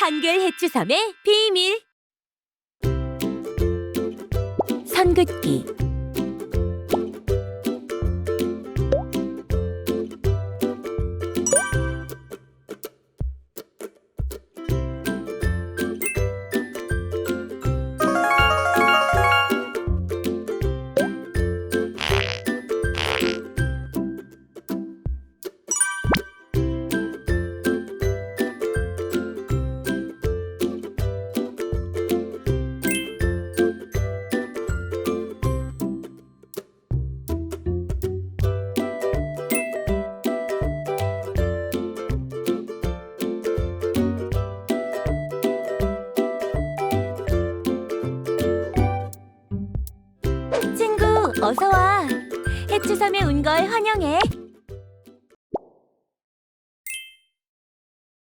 한글 해추섬의 비밀. 선긋기 어서 와. 해추섬에 온 걸 환영해